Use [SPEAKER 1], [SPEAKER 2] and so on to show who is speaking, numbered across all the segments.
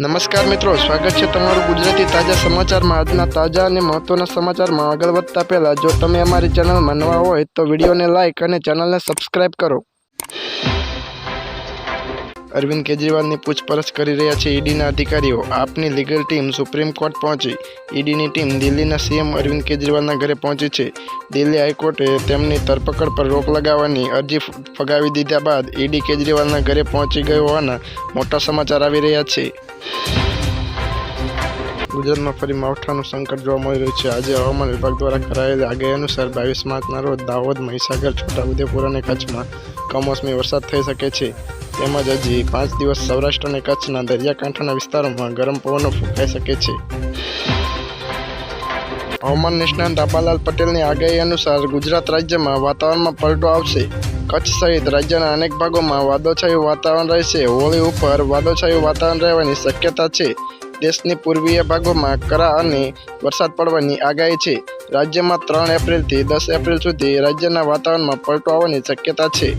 [SPEAKER 1] નમસ્કાર મિત્રો, સ્વાગત છે તમારું ગુજરાતી તાજા સમાચારમાં. આજના તાજા અને મહત્વના સમાચારમાં આગળ વધતા પહેલા, જો તમે અમારી ચેનલમાં નવા હોય તો વિડીયોને લાઇક અને ચેનલને સબસ્ક્રાઇબ કરો. અરવિંદ કેજરીવાલની પૂછપરછ કરી રહ્યા છે ઈડીના અધિકારીઓ. આપની લીગલ ટીમ સુપ્રીમ કોર્ટ પહોંચી. ઈડીની ટીમ દિલ્હીના સીએમ અરવિંદ કેજરીવાલના ઘરે પહોંચી છે. દિલ્હી હાઈકોર્ટે તેમની ધરપકડ પર રોક લગાવવાની અરજી ફગાવી દીધા બાદ ઈડી કેજરીવાલના ઘરે પહોંચી ગયો હોવાના મોટા સમાચાર આવી રહ્યા છે. ગુજરાતમાં ફરી માવઠાનું સંકટ જોવા મળી રહ્યું છે. આજે હવામાન વિભાગ દ્વારા કરાયેલી આગાહી અનુસાર બાવીસ માર્ચના રોજ દાહોદ, મહીસાગર, છોટાઉદેપુર અને કચ્છમાં કમોસમી વરસાદ થઈ શકે છે. તેમજ હજી પાંચ દિવસ સૌરાષ્ટ્ર અને કચ્છના દરિયાકાંઠાના વિસ્તારોમાં ગરમ પવનો ફૂંકાઈ શકે છે. હવામાન નિષ્ણાંત આબાલાલ પટેલની આગાહી અનુસાર ગુજરાત રાજ્યમાં વાતાવરણમાં પલટો આવશે. કચ્છ સહિત રાજ્યના અનેક ભાગોમાં વાદળછાયું વાતાવરણ રહેશે હોળી ઉપર વાદળછાયું વાતાવરણ રહેવાની શક્યતા છે. દેશની પૂર્વીય ભાગોમાં કરા અને વરસાદ પડવાની આગાહી છે. રાજ્યમાં ત્રણ એપ્રિલથી દસ એપ્રિલ સુધી રાજ્યના વાતાવરણમાં પલટો આવવાની શક્યતા છે.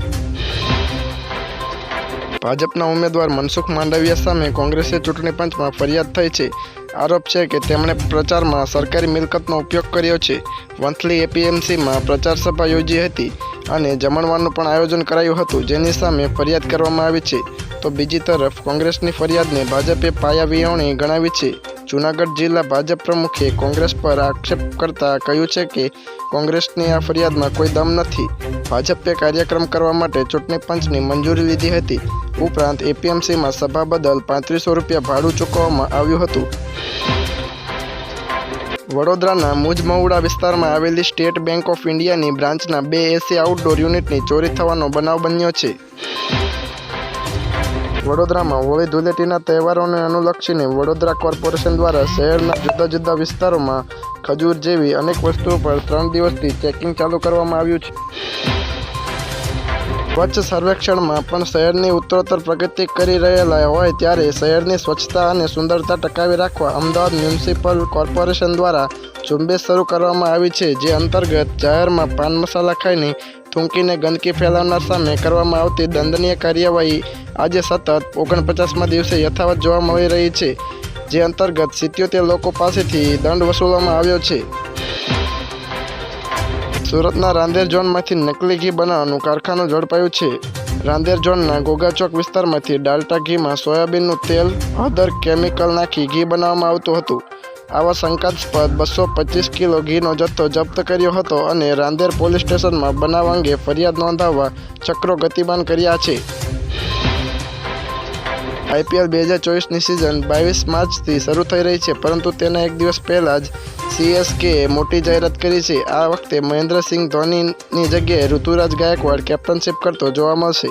[SPEAKER 1] ભાજપના ઉમેદવાર મનસુખ માંડવિયા સામે કોંગ્રેસે ચૂંટણી પંચમાં ફરિયાદ થઈ છે. આરોપ છે કે તેમણે પ્રચારમાં સરકારી મિલકતનો ઉપયોગ કર્યો છે. વંથલી એપીએમસીમાં પ્રચાર સભા યોજી હતી. અને જમણવારનું પણ આયોજન કરાયું હતું, જેની સામે ફરિયાદ કરવામાં આવી છે. તો બીજી તરફ કોંગ્રેસની ફરિયાદને ભાજપે પાયાવિહોણી ગણાવી છે. જૂનાગઢ જિલ્લા ભાજપ પ્રમુખે કોંગ્રેસ પર આક્ષેપ કરતા કહ્યું છે કે કોંગ્રેસની આ ફરિયાદમાં કોઈ દમ નથી. ભાજપે કાર્યક્રમ કરવા માટે ચૂંટણી પંચની મંજૂરી લીધી હતી. ઉપરાંત એપીએમસીમાં સભા બદલ પાંત્રીસો રૂપિયા ભાડું ચૂકવવામાં આવ્યું હતું. વડોદરાના મુજમહુડા વિસ્તારમાં આવેલી સ્ટેટ બેંક ઓફ ઇન્ડિયાની બ્રાન્ચના બે એસી આઉટડોર યુનિટની ચોરી થવાનો બનાવ બન્યો છે. વડોદરામાં હોળી ધૂળેટીના તહેવારોને અનુલક્ષીને વડોદરા કોર્પોરેશન દ્વારા શહેરના જુદા જુદા વિસ્તારોમાં ખજૂર જેવી અનેક વસ્તુઓ પર ત્રણ દિવસથી ચેકિંગ ચાલુ કરવામાં આવ્યું છે. સ્વચ્છ સર્વેક્ષણમાં પણ શહેરની ઉત્તરોત્તર પ્રગતિ કરી રહેલા હોય ત્યારે શહેરની સ્વચ્છતા અને સુંદરતા ટકાવી રાખવા અમદાવાદ મ્યુનિસિપલ કોર્પોરેશન દ્વારા ઝુંબેશ શરૂ કરવામાં આવી છે, જે અંતર્ગત જાહેરમાં પાન મસાલા ખાઈને થૂંકીને ગંદકી ફેલાવનાર સામે કરવામાં આવતી દંડનીય કાર્યવાહી આજે સતત ઓગણપચાસમાં દિવસે યથાવત જોવા મળી રહી છે, જે અંતર્ગત સિત્યોતેર લોકો પાસેથી દંડ વસૂલવામાં આવ્યો છે. સુરતના રાંદેર ઝોનમાંથી નકલી ઘી બનાવવાનું કારખાનું ઝડપાયું છે. રાંદેર ઝોનના ગોગાચોક વિસ્તારમાંથી ડાલ્ટા ઘીમાં સોયાબીનનું તેલ અધર કેમિકલ નાખી ઘી બનાવવામાં આવતું હતું. આવા શંકાસ્પદ બસો પચીસ કિલો ઘીનો જથ્થો જપ્ત કર્યો હતો અને રાંદેર પોલીસ સ્ટેશનમાં બનાવ અંગે ફરિયાદ નોંધાવવા ચક્રો ગતિમાન કર્યા છે. આઈપીએલ બે હજાર ચોવીસની સિઝન બાવીસ માર્ચથી શરૂ થઈ રહી છે, પરંતુ તેના એક દિવસ પહેલાં જ સીએસકેએ મોટી જાહેરાત કરી છે. આ વખતે મહેન્દ્રસિંહ ધોનીની જગ્યાએ ઋતુરાજ ગાયકવાડ કેપ્ટનશીપ કરતો જોવા મળશે.